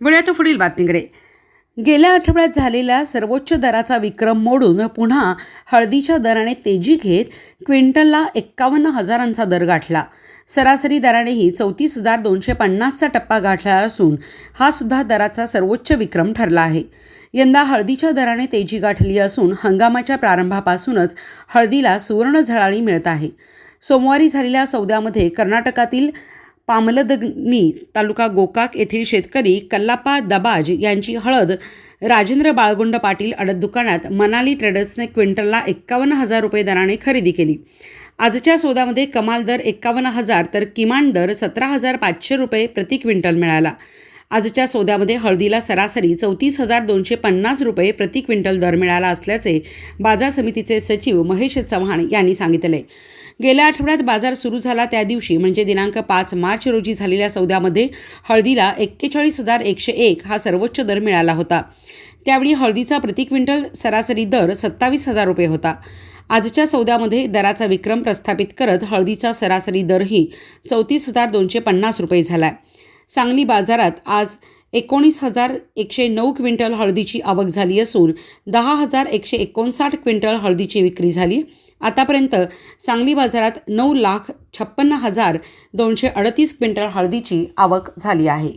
वेळात पुढील बातमीकडे. गेल्या आठवड्यात झालेला सर्वोच्च दराचा विक्रम मोडून पुन्हा हळदीच्या दराने तेजी घेत क्विंटलला एक्कावन्न हजारांचा दर गाठला. सरासरी दरानेही चौतीस हजार दोनशे पन्नासचा टप्पा गाठला असून हा सुद्धा दराचा सर्वोच्च विक्रम ठरला आहे. यंदा हळदीच्या दराने तेजी गाठली असून हंगामाच्या प्रारंभापासूनच हळदीला सुवर्ण झळाळी मिळत आहे. सोमवारी झालेल्या सौद्यामध्ये कर्नाटकातील पामलदगनी तालुका गोकाक येथील शेतकरी कल्लापा दबाज यांची हळद राजेंद्र बाळगुंड पाटील अडत दुकानात मनाली ट्रेडर्सने क्विंटलला एक्कावन्न हजार रुपये दराने खरेदी केली. आजच्या सौदामध्ये कमाल दर एक्कावन्न हजार तर किमान दर सतरा हजार पाचशे रुपये प्रति क्विंटल मिळाला. आजच्या सौद्यामध्ये हळदीला सरासरी चौतीस हजार दोनशे पन्नास रुपये प्रति क्विंटल दर मिळाला असल्याचे बाजार समितीचे सचिव महेश चव्हाण यांनी सांगितले. गेल्या आठवड्यात बाजार सुरू झाला त्या दिवशी म्हणजे दिनांक पाच मार्च रोजी झालेल्या सौद्यामध्ये हळदीला एक्केचाळीस हजार एकशे एक हा सर्वोच्च दर मिळाला होता. त्यावेळी हळदीचा प्रति क्विंटल सरासरी दर सत्तावीस हजार रुपये होता. आजच्या सौद्यामध्ये दराचा विक्रम प्रस्थापित करत हळदीचा सरासरी दरही चौतीस हजार दोनशे पन्नास रुपये झाला आहे सांगली बाजारात आज एकोणीस हजार एकशे नऊ क्विंटल हळदीची आवक झाली असून दहा हजार एकशे एकोणसाठ क्विंटल हळदीची विक्री झाली. आतापर्यंत सांगली बाजारात नऊ लाख छप्पन्न हजार दोनशे अडतीस क्विंटल हळदीची आवक झाली आहे.